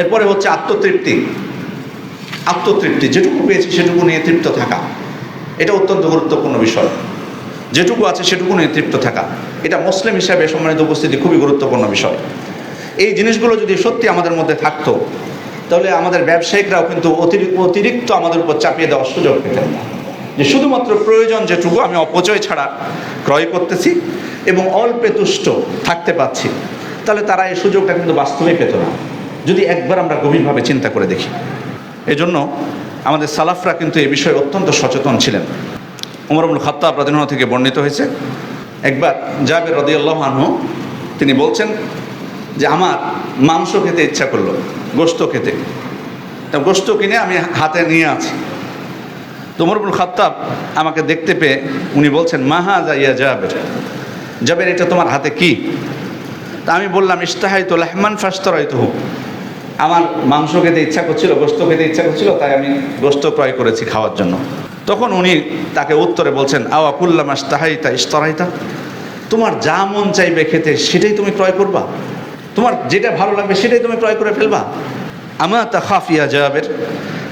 এরপরে হচ্ছে আত্মতৃপ্তি। আত্মতৃপ্তি, যেটুকু পেয়েছি সেটুকু নিয়ে তৃপ্ত থাকা। এটা অত্যন্ত গুরুত্বপূর্ণ বিষয়। যেটুকু আছে সেটুকু নিয়ে তৃপ্ত থাকা। এটা মুসলিম হিসাবে সম্মানিত উপস্থিতি খুবই গুরুত্বপূর্ণ বিষয়। এই জিনিসগুলো যদি সত্যি আমাদের মধ্যে থাকতো, তাহলে আমাদের ব্যবসায়িকরাও কিন্তু অতিরিক্ত অতিরিক্ত আমাদের উপর চাপিয়ে দেওয়ার সুযোগ পেতেন না। যে শুধুমাত্র প্রয়োজন যেটুকু আমি অপচয় ছাড়া ক্রয় করতেছি এবং অল্পে তুষ্ট থাকতে পাচ্ছি তাহলে তারা এই সুযোগটা কিন্তু বাস্তবেই পেত না। যদি একবার আমরা গভীরভাবে চিন্তা করে দেখি। এজন্য আমাদের সালাফরা কিন্তু এই বিষয়ে অত্যন্ত সচেতন ছিলেন। উমরবুল খত্তাব রাদিনাহ থেকে বর্ণিত হয়েছে, একবার জাবের রদিয়াল্লাহ আনহু তিনি বলছেন যে, আমার মাংস খেতে ইচ্ছা করল গোস্ত খেতে। তা গোস্ত কিনে আমি হাতে নিয়ে আছি। তো উমরবুল খত্তাব আমাকে দেখতে পেয়ে উনি বলছেন মাহা যাইয়া জাবের জাবের এটা তোমার হাতে কি? তা আমি বললাম ইস্তাহাই তো লেহমান ফাস্তরাই তো আমার মাংস খেতে ইচ্ছা করছিল, গোস্ত খেতে ইচ্ছা করছিল, তাই আমি গোস্ত ক্রয় করেছি খাওয়ার জন্য। তখন উনি তাকে উত্তরে বলছেন, আওয়া কুল্লাম তাহাইতা ইস্তরাইতা তোমার যা মন চাইবে খেতে, সেটাই তুমি ক্রয় করবা। তোমার যেটা ভালো লাগবে, সেটাই তুমি ক্রয় করে ফেলবা। আমা তা খাফিয়া জাবের।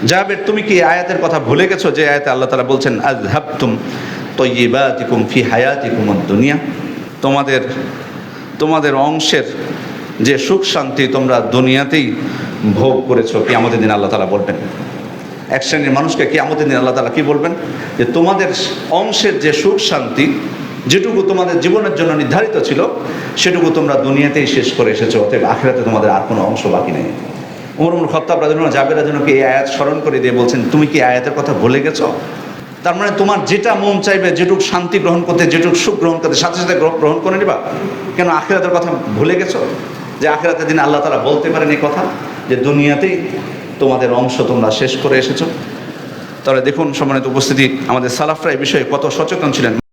জাবের, তুমি কি আয়াতের কথা ভুলে গেছো? যে আয়াতে আল্লাহ তালা বলছেন আজ হাবতুম তৈবাতিকুম ফি হায়া হায়াতিকুম দুনিয়া। তোমাদের তোমাদের অংশের যে সুখ শান্তি তোমরা দুনিয়াতেই ভোগ করেছ কি আমাদের দিন আল্লাহ তালা বলবেন। এক শ্রেণির মানুষকে কি আমাদের দিন আল্লাহ তালা কি বলবেন? যে তোমাদের অংশের যে সুখ শান্তি, যেটুকু তোমাদের জীবনের জন্য নির্ধারিত ছিল, সেটুকু তোমরা দুনিয়াতেই শেষ করে এসেছ, অতএব আখেরাতে তোমাদের আর কোনো অংশ বাকি নেই। উমরুল খত্তাব রাজন জাবের রাজনকে এই আয়াত স্মরণ করে দিয়ে বলছেন, তুমি কি আয়াতের কথা ভুলে গেছো? তার মানে তোমার যেটা মন চাইবে, যেটুক শান্তি গ্রহণ করতে, যেটুক সুখ গ্রহণ করতে, সাথে সাথে গ্রহ- গ্রহণ করে নিবা। কেন আখেরাতের কথা ভুলে গেছো? যে আখেরাতের দিন আল্লাহ তারা বলতে পারেন এই কথা যে দুনিয়াতেই তোমাদের অংশ তোমরা শেষ করে এসেছ। তাহলে দেখুন সম্মানিত উপস্থিতি, আমাদের সালাফরা এই বিষয়ে কত সচেতন ছিলেন।